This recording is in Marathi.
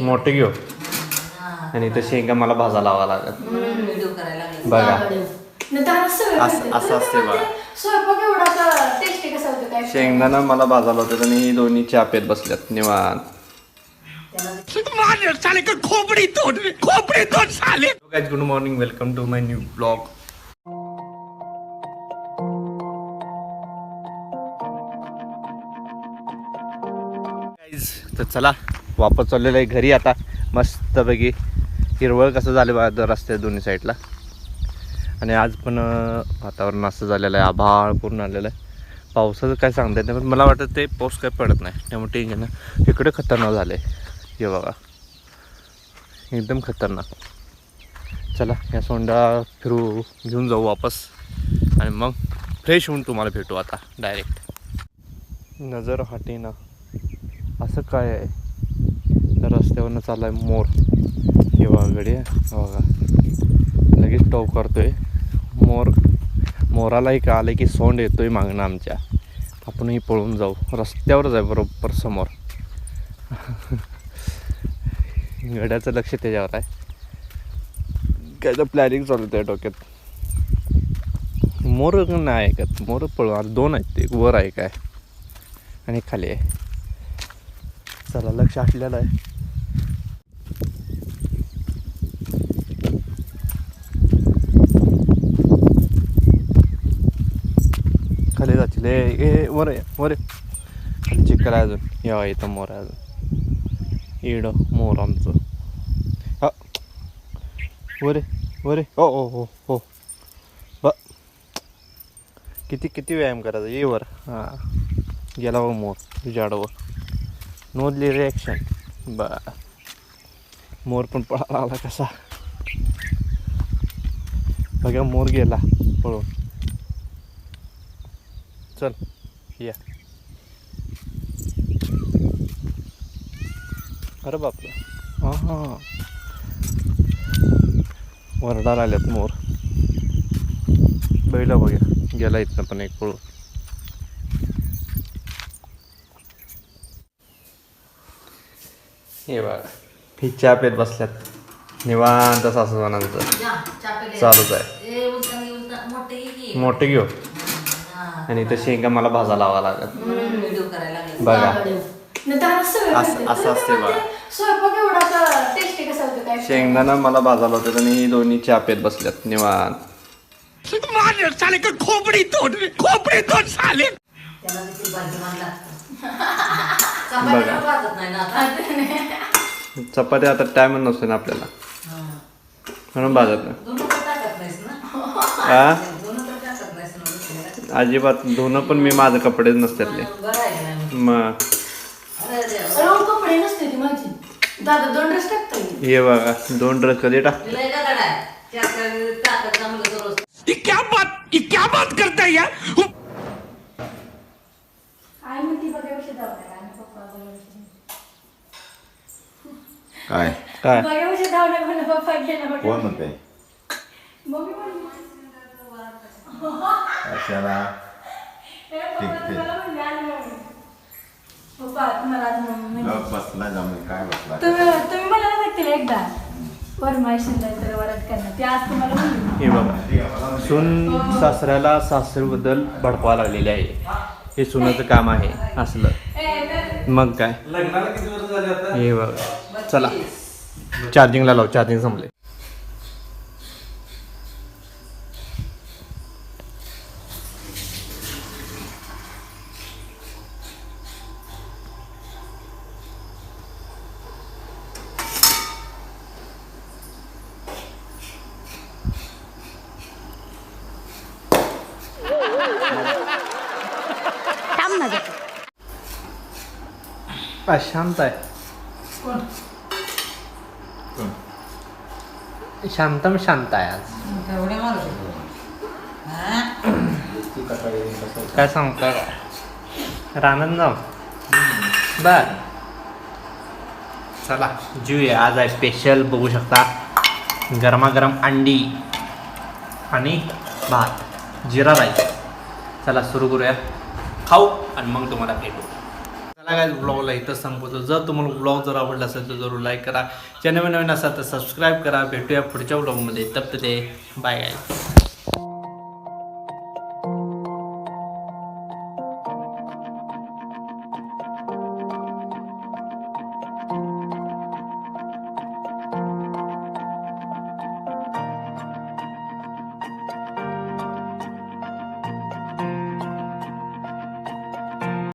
मोठे घेऊ. आणि इथं शेंगा मला भाजा लावा लागत व्हिडिओ करायला लागले. बघा. असं असं- असं असते बघा. स्वयंपाक एवढा टेस्टी कसा होतो काय? शेंगदाणा मला भाजायला होतं आणि ही दोन्ही चापेत बसल्यात निवांत. Guys good morning welcome to my new blog तर चला. वापस चाललेलं आहे घरी आता. मस्तपैकी हिरवळ कसं झालं बघा रस्ते दोन्ही साईडला. आणि आज पण वातावरण असं झालेलं आहे. आभाळ पूर्ण आलेलं आहे. पावसाचं काय सांगता येत नाही पण मला वाटतं ते पाऊस काय पडत नाही. त्यामुळे टेन्शन नाही इकडे खतरनाक झालं आहे. हे बघा. एकदम खतरनाक. चला या सोंडा फिरू घेऊन जाऊ वापस. आणि मग फ्रेश होऊन तुम्हाला भेटू आता डायरेक्ट. नजर ना असं काय आहे? रस्त्यावरनं चाललाय मोर. हे बघा गडी बघा. लगेच टॉप करतोय. मोर मोरालाही का आलं की सोंड येतोय मागणं आमच्या. आपणही पळून जाऊ. रस्त्यावरच आहे बरोबर समोर. गड्याचं लक्ष त्याच्यावर आहे. काय तर प्लॅनिंग चालू आहे डोक्यात. मोर नाही ऐकत. मोर पळू दोन आहेत ते. एक वर आहे काय? आणि खाली आहे. चला लक्ष आटलेलं आहे. खाली जातील. ए ए वर वर खाली चेक आहे अजून. या इथं मोर आहे अजून. इड मोर आमचं. हा. वरे वरे ओ हो हो हो हो. ब. किती किती व्यायाम करायचा? ये वर. हां. गेला व मोर तुझ्याडवर नोंदली रिॲक्शन ब मोर पण पळाला आला कसा. बघा मोर गेला पळून. चल या. अरे बापरे. हां हां वरडाला आल्यात मोर. बैला बघा गेला इथनं पण एक पळून. हे बघा. ही चहा पेत बसल्यात. निवांत सासूबानांचं. चालूच आहे. मोठे मोठे घेऊ. आणि इथं शेंगा मला भाजा लावा लागत बघा. असं-. असं असते बघा. स्वयंपाक एवढा टेस्टी कसा होतो काय? शेंगदाणा मला भाजायला होतं आणि ही दोन्ही चहा पेत बसल्यात. निवांत. त्याला देखील भाग्यवान लागतं. नाही ना आता. चपाती आता टाइम नसतो ना आपल्याला. हा. म्हणून भाजत नाही. दोन तर टाकत नाहीस ना? हा दोन तर टाकत नाहीस ना दुसऱ्याला. अजिबात धुणं पण मी माझं कपडेच नसतात ते बरं आहे का नाही मग अरे देवा. राहून कपडे नसते ती माझी. दादा दोन ड्रेस टाकता येईल हे बघा दोन ड्रेस कधी टाक आहे. त्यात टाकत जमलं तर रोज. ये क्या बात ये क्या बात करता है यार आई म्हणती बघापेक्षा धावणार आणि पप्पा बघापेक्षा काय? काय? पप्पा गेला कोण म्हणते? मम्मी म्हणली कशाला ए, पप्पा तुम्हाला म्हणले आली मम्मी. पप्पा तुम्हाला आज मम्मी म्हणली. गप बसला जमून काय बसला? तुम्ही तुम्ही मला ना तिला एकदा वरमायशीला तर वरात करणार. ती आज तुम्हाला म्हणली. हे बघा सून सासऱ्याला सासरीबद्दल भडकवा लागलेली आहे. हे सुनाचं काम आहे असलं. ए, तर- मग काय? हे बघा. चला. चार्जिंगला लाव चार्जिंग संपले. आ, शांत आहे. शांतम शांत आहे आज? काय सांगता रानंद जाऊ बर. चला जीवया आज आहे स्पेशल बघू शकता. गरमागरम अंडी आणि भात. जिरा राईस. चला सुरू करूया. खाऊ आणि मग तुम्हाला भेटू. काय ब्लॉगला इथं संपवतो. जर तुम्हाला ब्लॉग जर आवडला असेल तर जरूर लाईक करा. चॅनल नवीन असाल तर सबस्क्राईब करा. भेटूया पुढच्या ब्लॉगमध्ये तप्त ते बाय गाय